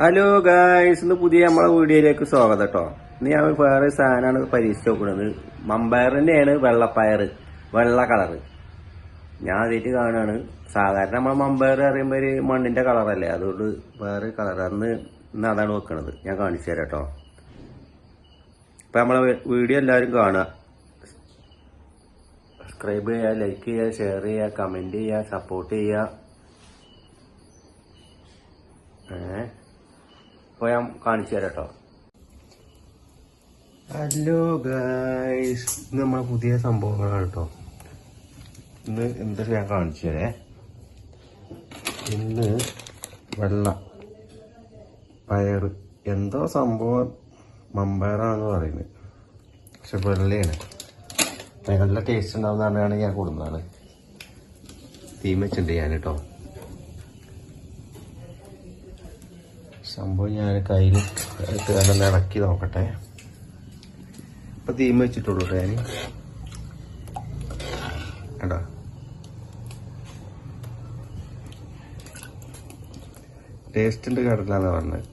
Hello guys ഇന്ന് പുതിയ നമ്മളെ വീഡിയോയിലേക്ക് സ്വാഗതം കേട്ടോ. ഇന്ന് ഞാൻ വേറെ സാധനമാണ് പരീക്ഷിച്ച് നോക്കുന്നത്. മമ്പയറിന്റെയാണ് വെള്ളപ്പയർ വെള്ള കളറ് ഞാൻ ആദ്യമായിട്ട് കാണുകയാണ് സാധാരണ നമ്മൾ മമ്പയർ അറിയുമ്പോൾ ഒരു മണ്ണിന്റെ കളറല്ലേ അതുകൊണ്ട് വേറെ കളർ. അന്ന് ഇന്ന് അതാണ് വെക്കണത്. ഞാൻ കാണിച്ചു തരാം കേട്ടോ. ഇപ്പം നമ്മളെ വീഡിയോ എല്ലാവരും കാണുക. സബ്സ്ക്രൈബ് ചെയ്യുക ലൈക്ക് ചെയ്യുക ഷെയർ ചെയ്യുക കമന്റ് ചെയ്യുക സപ്പോർട്ട് ചെയ്യുക. ഏഹ് ഞാൻ കാണിച്ചു തരാം കേട്ടോ ഹലോ ഗായ്സ് ഇന്ന് നമ്മളെ പുതിയ സംഭവങ്ങളാണ് കേട്ടോ ഇന്ന് എന്തൊക്കെ ഞാൻ കാണിച്ചു തരേ? ഇന്ന് വെള്ള. പയർ. എന്തോ സംഭവം മമ്പയറാണെന്ന് പറയുന്നത്. പക്ഷെ വെള്ളയാണ്. നല്ല ടേസ്റ്റ് ഉണ്ടാവുന്ന പറഞ്ഞാണ് ഞാൻ കൊടുക്കുന്നതാണ്. തീ വെച്ചിട്ടുണ്ട് ഞാൻ കേട്ടോ സംഭവം ഞാൻ കയ്യിൽ ഇട്ട് തന്നെ ഇളക്കി നോക്കട്ടെ. ഇപ്പൊ തീമ വെച്ചിട്ടുള്ളൂ ഞാൻ കേട്ടോ ടേസ്റ്റിന്റെ കടലാന്ന് പറഞ്ഞത്.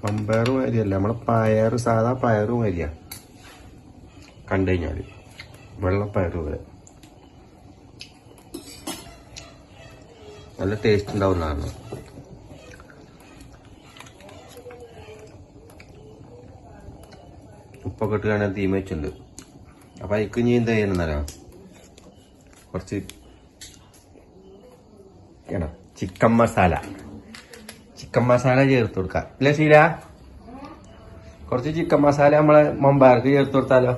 പമ്പയർ മാതിരിയല്ല നമ്മളെ പയറ് സാധാ പയറ് മാതിരിയാണ് കണ്ടു കഴിഞ്ഞാൽ വെള്ളപ്പയർ പോലെ. നല്ല ടേസ്റ്റ് ഉണ്ടാവുന്നതാണ്. ഉപ്പൊക്കെ ഇട്ട് കാണാൻ തീമ വെച്ചിട്ടുണ്ട് അപ്പൊ അതിക്ക് ഇനി എന്താ ചെയ്യണമെന്നല്ലോ കുറച്ച് ചിക്കൻ മസാല. ചിക്കൻ മസാല ചേർത്ത് കൊടുക്കാം. ഇല്ല ശീല? കുറച്ച് ചിക്കൻ മസാല നമ്മളെ മമ്പാർക്ക് ചേർത്ത് കൊടുത്താലോ?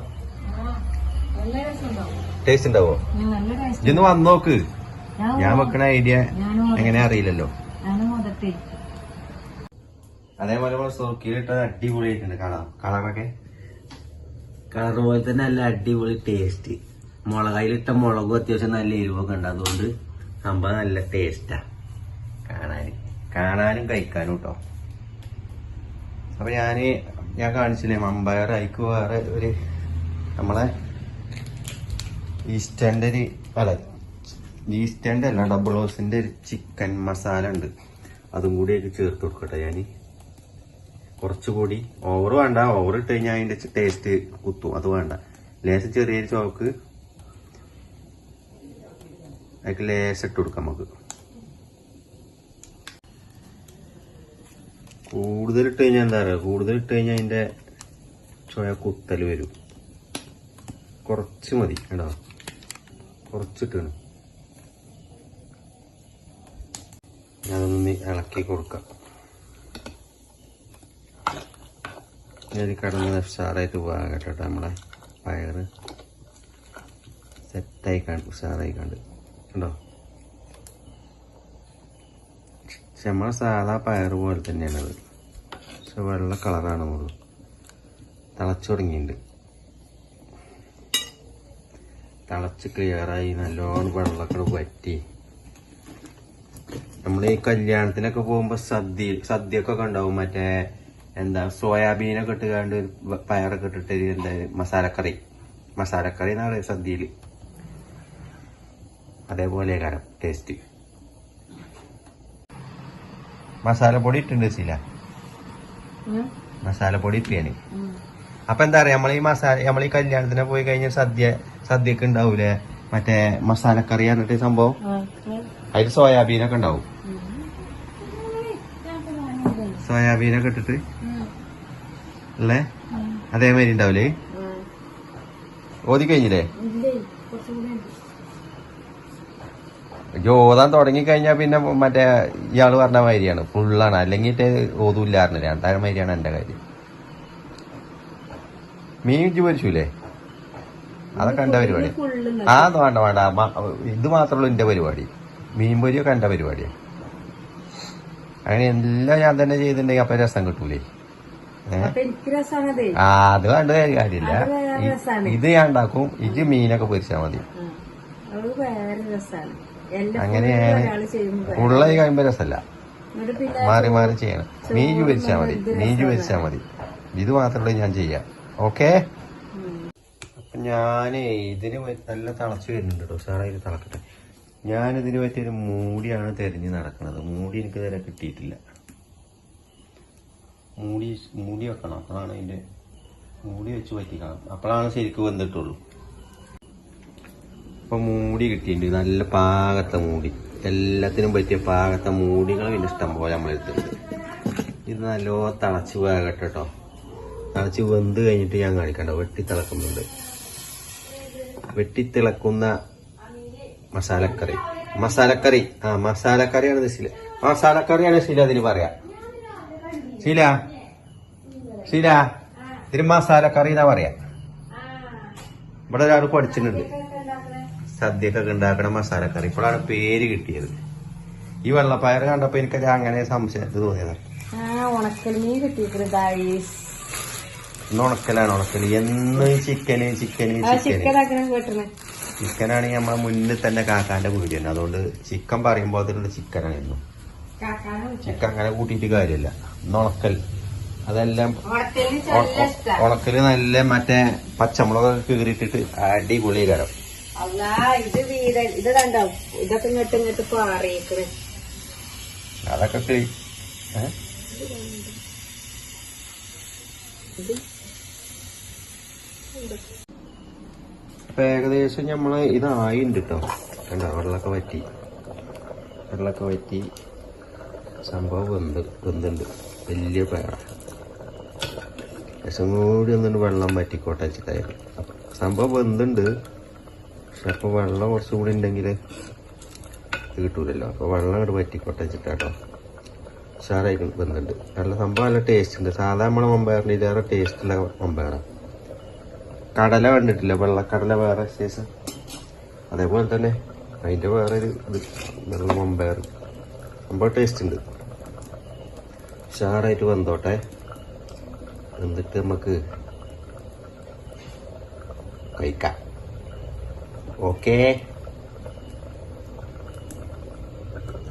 ടേസ്റ്റ് ഉണ്ടാവോ? നല്ല ടേസ്റ്റ് ഇതൊന്ന് വന്ന് നോക്ക്. ഞാൻ വെക്കണ ഐഡിയ എങ്ങനെയാ എങ്ങനെ അറിയില്ലല്ലോ. അതേപോലെ നമ്മൾ സുർക്കിയിലിട്ട അടിപൊളിയായിട്ടുണ്ട്. കളർ കളറൊക്കെ കളർ പോലെ തന്നെ നല്ല അടിപൊളി ടേസ്റ്റ് മുളകായിലിട്ട മുളകും അത്യാവശ്യം നല്ല എരിവൊക്കെ ഉണ്ട്. അതുകൊണ്ട് സംഭവം നല്ല ടേസ്റ്റാ കാണാൻ കാണാനും. കഴിക്കാനും കേട്ടോ അപ്പൊ ഞാൻ ഞാൻ കാണിച്ചില്ലേ മമ്പയർ അയക്ക് വേറെ ഒരു നമ്മളെ ഈസ്റ്റേന്റെ ഒരു അല്ല ഈസ്റ്റേന്റെ അല്ല ഡബിൾ ഹൗസിന്റെ ഒരു ചിക്കൻ മസാല ഉണ്ട്. അതും കൂടി ചേർത്ത് കൊടുക്കട്ടെ ഞാൻ കുറച്ചുകൂടി ഓവർ വേണ്ട. ഓവർ ഇട്ട് കഴിഞ്ഞാൽ അതിന്റെ ടേസ്റ്റ് കുത്തും. അത് വേണ്ട. ലേശം ചെറിയ ചോക്ക് അതിൽ ലേശം ഇട്ട് കൊടുക്കാം നമുക്ക്. കൂടുതൽ ഇട്ട് കഴിഞ്ഞാൽ എന്താ പറയുക കൂടുതൽ ഇട്ട് കഴിഞ്ഞാൽ അതിന്റെ ചോയ കുത്തൽ വരും. കുറച്ച് മതി കേട്ടോ. കുറച്ചിട്ടാണ് അതൊന്ന് ഇളക്കി കൊടുക്കാം. ഞാൻ കിടന്ന് ഉഷാറായിട്ട് പോകാൻ കേട്ടോ നമ്മളെ പയറ് സെറ്റായി കണ്ട് ഉഷാറായി കണ്ട്. കണ്ടോ? പക്ഷെ നമ്മളെ സാധാ പയറ് പോലെ തന്നെയാണത് പക്ഷെ വെള്ള കളറാണ് മുഴുവൻ തിളച്ചു തുടങ്ങിയിട്ടുണ്ട് തിളച്ച് ക്ലിയറായി നല്ലോണം വെള്ളമൊക്കെ വറ്റി. നമ്മൾ ഈ കല്യാണത്തിനൊക്കെ പോകുമ്പോൾ സദ്യ സദ്യക്കൊക്കെ ഉണ്ടാവും മറ്റേ എന്താ സോയാബീനൊക്കെ ഇട്ടുകാണ്ട് കണ്ട് പയറൊക്കെ ഇട്ടിട്ട് എന്താ മസാലക്കറി. മസാലക്കറി എന്ന് എന്നാണ് സദ്യയിൽ അതേപോലെ കാരം ടേസ്റ്റ് മസാലപ്പൊടി ഇട്ടുണ്ട് സീല മസാലപ്പൊടി ഇട്ടിയാണ് അപ്പൊ എന്താ പറയാ നമ്മളീ മസാല നമ്മൾ ഈ കല്യാണത്തിന് പോയി കഴിഞ്ഞാൽ സദ്യ സദ്യക്ക് ഉണ്ടാവൂലേ? മറ്റേ മസാലക്കറി പറഞ്ഞിട്ട് സംഭവം? അതിൽ സോയാബീനൊക്കെ ഉണ്ടാവും. സോയാബീനൊക്കെ ഇട്ടിട്ട് അല്ലേ അതേമാതിരി ഉണ്ടാവില്ലേ ഓതി കഴിഞ്ഞില്ലേ അയ്യോ ഓതാൻ തുടങ്ങി കഴിഞ്ഞാ പിന്നെ മറ്റേ ഇയാൾ പറഞ്ഞ മാതിരിയാണ്. ഫുള്ളാണ്. അല്ലെങ്കിൽ ഓതൂല്ലാറില്ല രണ്ടായിരം മാതിരിയാണ് എന്റെ കാര്യം. മീൻ ഇഞ്ചി പൊരിച്ചൂലേ? അതൊക്കെ എന്റെ പരിപാടി. ആ വേണ്ട വേണ്ട. ഇത് മാത്രമുള്ളൂ എന്റെ പരിപാടി. മീൻ പൊരിയൊക്കെ എന്റെ പരിപാടിയാണ് അങ്ങനെ എല്ലാം ഞാൻ തന്നെ ചെയ്തിട്ടുണ്ടെങ്കിൽ അപ്പൊ രസം കിട്ടൂലേ ഏ അപ്പൊ എനിക്ക് രസാണതേ ആ അത് വേണ്ട കാര്യമില്ല. ഇത് ഞാൻ ഉണ്ടാക്കും. ഇത് മീനൊക്കെ പൊരിച്ചാ മതി. അങ്ങനെയാണ് ഒരാൾ ചെയ്യുമ്പോ ഉള്ള കഴിയുമ്പോ രസമല്ല പിന്നെ മാറി മാറി ചെയ്യണം. മീഞ്ചു പൊരിച്ചാ മതി. മീഞ്ചു പൊരിച്ചാ മതി. ഇത് മാത്രമേ ഞാൻ ചെയ്യാം. ഓക്കെ. അപ്പൊ ഞാനേ ഇതിന് നല്ല തിളച്ചു വരുന്നുണ്ട് കേട്ടോ ഇത് തിളക്കട്ടെ. ഞാൻ ഇതിന് പറ്റിയൊരു മൂടിയാണ് തെരഞ്ഞു നടക്കുന്നത് മൂടി എനിക്ക് ഇതുവരെ കിട്ടിയിട്ടില്ല. മൂടി മൂടി വെക്കണം. അപ്പോഴാണ് അതിന്റെ മൂടി വെച്ച് പറ്റിക്കണം അപ്പോഴാണ് ശരിക്കും വന്നിട്ടുള്ളൂ ഇപ്പം മൂടി കിട്ടിയിട്ടുണ്ട്. നല്ല പാകത്തെ മൂടി. എല്ലാത്തിനും പറ്റിയ പാകത്തെ മൂടികൾ പിന്നെ ഇഷ്ടം പോലെ നമ്മളെടുത്തിട്ടുണ്ട് ഇത് നല്ലോ തിളച്ച് വേകട്ടെ കേട്ടോ തിളച്ച് വെന്ത് കഴിഞ്ഞിട്ട് ഞാൻ കാണിക്കണ്ട. വെട്ടി തിളക്കുന്നുണ്ട്. വെട്ടി തിളക്കുന്ന മസാലക്കറി. മസാലക്കറി. ആ മസാലക്കറിയാണ് ശീല മസാലക്കറിയാണ് ശീല അതിന് പറയാ. ശീല? ശീല തിരുമാസാല കറി എന്നാ പറയാ? ഇവിടെ ഒരാൾ പഠിച്ചിട്ടുണ്ട്. സദ്യക്കൊക്കെ ഉണ്ടാക്കണ മസാല കറി. ഇപ്പോഴാണ് പേര് കിട്ടിയത്. ഈ വെള്ളപ്പയർ കണ്ടപ്പോ എനിക്കത് അങ്ങനെ സംശയത്തിൽ തോന്നിയത്. തോന്നിയതാണ് ഇന്ന് ഉണക്കലാണ് ഉണക്കൽ. എന്ന് ചിക്കന് ചിക്കന് ചിക്കന്. ചിക്കനാണെങ്കിൽ നമ്മളെ മുന്നിൽ തന്നെ കാക്കാന്റെ വീടിയാണ് അതുകൊണ്ട് ചിക്കൻ പറയുമ്പോൾ അതിലുള്ള ചിക്കനായിരുന്നു ചിക്കൻ അങ്ങനെ കൂട്ടിയിട്ട് കാര്യമില്ല. ഉണക്കൽ. അതെല്ലാം ഉണക്കൽ നല്ല മറ്റേ പച്ചമുളകൊക്കെ കീറിയിട്ടിട്ട് അടിപൊളി കരം. ഇത് ഇത് കണ്ടോ? ഇതൊക്കെ ഇങ്ങോട്ട് ഇങ്ങോട്ട് പാറിയേക്കണ്. അതൊക്കെ കിളി? അപ്പൊ ഏകദേശം നമ്മൾ ഇതായിണ്ട് കേട്ടോ കണ്ടോ? വെള്ളമൊക്കെ വറ്റി. വെള്ളമൊക്കെ വറ്റി. സംഭവം വെന്ത് വെന്തുണ്ട് വലിയ പേട രസം കൂടി ഒന്നും വെള്ളം വറ്റിക്കോട്ടെ വെച്ചിട്ടായിരുന്നു സംഭവം വെന്തുണ്ട്. പക്ഷെ അപ്പോൾ വെള്ളം കുറച്ചും കൂടി ഉണ്ടെങ്കിൽ കിട്ടൂലല്ലോ. അപ്പോൾ വെള്ളം അങ്ങോട്ട് വറ്റിക്കോട്ടെ വെച്ചിട്ടാട്ടോ. ഉഷാറായിട്ട് വെന്തുണ്ട്. നല്ല സംഭവം നല്ല ടേസ്റ്റ് ഉണ്ട്. സാധാ നമ്മളെ മമ്പയറിന്റെ ഇതേറെ ടേസ്റ്റുള്ള മമ്പയറാണ് കടല കണ്ടിട്ടില്ല? വെള്ളക്കടല വേറെ സൈസ് അതേപോലെ തന്നെ അതിന്റെ വേറെ ഒരു ഇത് നല്ല മമ്പയർ സംഭവം ടേസ്റ്റ് ഉണ്ട്. ഉഷാറായിട്ട് വന്നോട്ടെ എന്നിട്ട് നമുക്ക് കഴിക്കാം. ഓക്കേ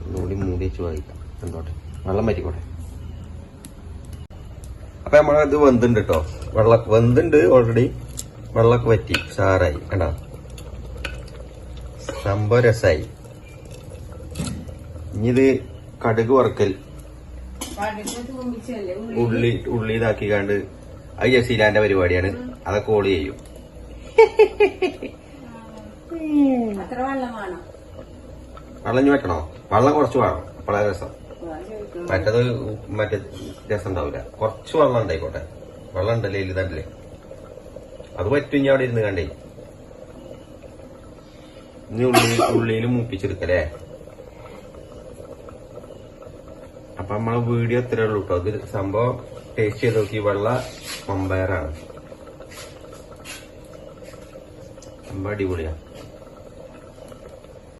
ഒന്നുകൂടി മൂടി വായിക്കാം എന്തോട്ടെ വെള്ളം പറ്റിക്കോട്ടെ അപ്പൊ നമ്മളെ ഇത് വെന്തുണ്ട് കേട്ടോ വെള്ളം വെന്തുണ്ട് ഓൾറെഡി വെള്ളമൊക്കെ വറ്റി. സാറായി കണ്ടോ? സംഭവം രസായി. ഇനി ഇത് കടുക് വറക്കൽ. ഉള്ളി? ഉള്ളി ഇതാക്കിക്കാണ്ട് അത് ജസീലാന്റെ പരിപാടിയാണ്. അതൊക്കെ ഓളി ചെയ്യും. വെള്ളം ഇനി വെക്കണോ? വെള്ളം കുറച്ച് വേണം. അപ്പോഴാ രസം. മറ്റത് മറ്റേ രസം ഉണ്ടാവില്ല കുറച്ച് വെള്ളം ഉണ്ടായിക്കോട്ടെ. വെള്ളം ഉണ്ടല്ലേ? ഇതല്ലേ അത് പറ്റും ഇനി അവിടെ ഇരുന്ന് കണ്ടേ. ഇനി ഉള്ളി ഉള്ളിയിൽ മൂപ്പിച്ചെടുക്കല്ലേ? അപ്പൊ നമ്മളെ വീഡിയോ ഇത്രേ ഉള്ളൂ കേട്ടോ ഇത് സംഭവം ടേസ്റ്റ് ചെയ്ത് നോക്കി. വെള്ള മമ്പയറാണ് സംഭവം അടിപൊളിയാണ്